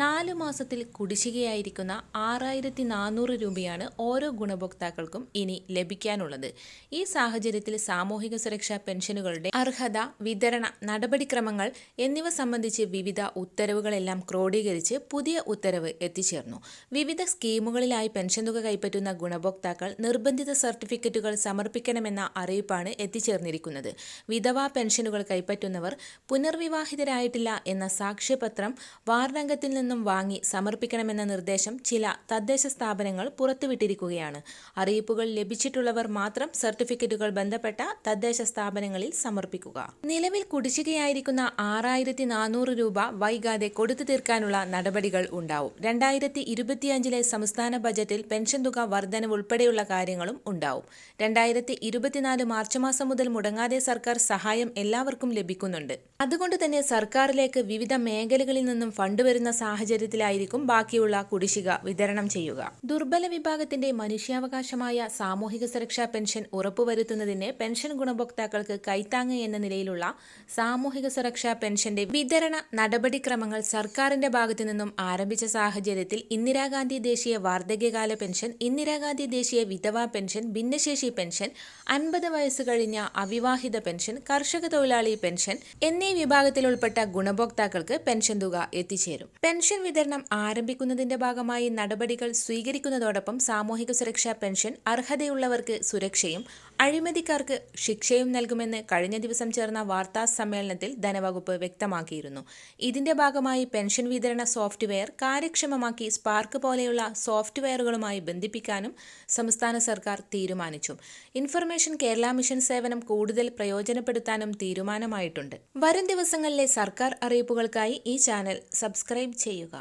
നാല് മാസത്തിൽ കുടിശ്ശികയായിരിക്കുന്ന ആറായിരത്തി നാനൂറ് രൂപയാണ് ഓരോ ഗുണഭോക്താക്കൾക്കും ഇനി ലഭിക്കാനുള്ളത്. ഈ സാഹചര്യത്തിൽ സാമൂഹിക സുരക്ഷാ പെൻഷനുകളുടെ അർഹത വിതരണ നടപടിക്രമങ്ങൾ എന്നിവ സംബന്ധിച്ച് വിവിധ ഉത്തരവുകളെല്ലാം ക്രോഡീകരിച്ച് പുതിയ ഉത്തരവ് എത്തിച്ചേർന്നു. വിവിധ സ്കീമുകളിലായി പെൻഷൻ തുക കൈപ്പറ്റുന്ന ഗുണഭോക്താക്കൾ നിർബന്ധിത സർട്ടിഫിക്കറ്റുകൾ സമർപ്പിക്കണമെന്ന അറിയിപ്പാണ് എത്തിച്ചേർന്നിരിക്കുന്നത്. വിധവാ പെൻഷനുകൾ കൈപ്പറ്റുന്നവർ പുനർവിവാഹിതരായിട്ടില്ല എന്ന സാക്ഷ്യപത്രം വാർഡംഗത്തിൽ നിന്നും വാങ്ങി സമർപ്പിക്കണമെന്ന നിർദ്ദേശം ചില തദ്ദേശ സ്ഥാപനങ്ങൾ പുറത്തുവിട്ടിരിക്കുകയാണ്. അറിയിപ്പുകൾ ലഭിച്ചിട്ടുള്ളവർ മാത്രം സർട്ടിഫിക്കറ്റുകൾ ബന്ധപ്പെട്ട തദ്ദേശ സ്ഥാപനങ്ങളിൽ സമർപ്പിക്കുക. നിലവിൽ കുടിശ്ശികയായിരിക്കുന്ന ആറായിരത്തി നാനൂറ് രൂപ വൈകാതെ കൊടുത്തു തീർക്കാനുള്ള നടപടികൾ ഉണ്ടാവും. രണ്ടായിരത്തി ഇരുപത്തിയഞ്ചിലെ സംസ്ഥാന ബജറ്റിൽ പെൻഷൻ തുക വർധനവ് ഉൾപ്പെടെയുള്ള കാര്യങ്ങളും ഉണ്ടാവും. രണ്ടായിരത്തി ഇരുപത്തിനാല് മാർച്ച് മാസം മുതൽ മുടങ്ങാതെ സർക്കാർ സഹായം എല്ലാവർക്കും ലഭിക്കുന്നുണ്ട്. അതുകൊണ്ട് തന്നെ സർക്കാരിലേക്ക് വിവിധ മേഖലകളിൽ നിന്നും ഫണ്ട് വരുന്ന സാഹചര്യത്തിലായിരിക്കും ബാക്കിയുള്ള കുടിശ്ശിക വിതരണം ചെയ്യുക. ദുർബല വിഭാഗത്തിന്റെ മനുഷ്യാവകാശമായ സാമൂഹിക സുരക്ഷാ പെൻഷൻ ഉറപ്പുവരുത്തുന്നതിന് പെൻഷൻ ഗുണഭോക്താക്കൾക്ക് കൈത്താങ്ങ് എന്ന നിലയിലുള്ള സാമൂഹിക സുരക്ഷാ പെൻഷന്റെ വിതരണ നടപടിക്രമങ്ങൾ സർക്കാരിന്റെ ഭാഗത്തു നിന്നും ആരംഭിച്ച സാഹചര്യത്തിൽ ഇന്ദിരാഗാന്ധി ദേശീയ വാർദ്ധക്യകാല പെൻഷൻ ഇന്ദിരാഗാന്ധി ദേശീയ വിധവാ പെൻഷൻ ഭിന്നശേഷി പെൻഷൻ അൻപത് വയസ്സ് കഴിഞ്ഞ അവിവാഹിത പെൻഷൻ കർഷക തൊഴിലാളി പെൻഷൻ എന്നീ വിഭാഗത്തിൽ ഉൾപ്പെട്ട ഗുണഭോക്താക്കൾക്ക് പെൻഷൻ തുക എത്തിച്ചേരും. പെൻഷൻ വിതരണം ആരംഭിക്കുന്നതിന്റെ ഭാഗമായി നടപടികൾ സ്വീകരിക്കുന്നതോടൊപ്പം സാമൂഹിക സുരക്ഷാ പെൻഷൻ അർഹതയുള്ളവർക്ക് സുരക്ഷയും അഴിമതിക്കാർക്ക് ശിക്ഷയും നൽകുമെന്ന് കഴിഞ്ഞ ദിവസം ചേർന്ന വാർത്താ സമ്മേളനത്തിൽ ധനവകുപ്പ് വ്യക്തമാക്കിയിരുന്നു. ഇതിന്റെ ഭാഗമായി പെൻഷൻ വിതരണ സോഫ്റ്റ്വെയർ കാര്യക്ഷമമാക്കി സ്പാർക്ക് പോലെയുള്ള സോഫ്റ്റ്വെയറുകളുമായി ബന്ധിപ്പിക്കാനും സംസ്ഥാന സർക്കാർ തീരുമാനിച്ചു. ഇൻഫർമേഷൻ കേരള മിഷൻ സേവനം കൂടുതൽ പ്രയോജനപ്പെടുത്താനും തീരുമാനമായിട്ടുണ്ട്. വരും ദിവസങ്ങളിലെ സർക്കാർ അറിയിപ്പുകൾക്കായി ഈ ചാനൽ സബ്സ്ക്രൈബ് ചെയ്യുക.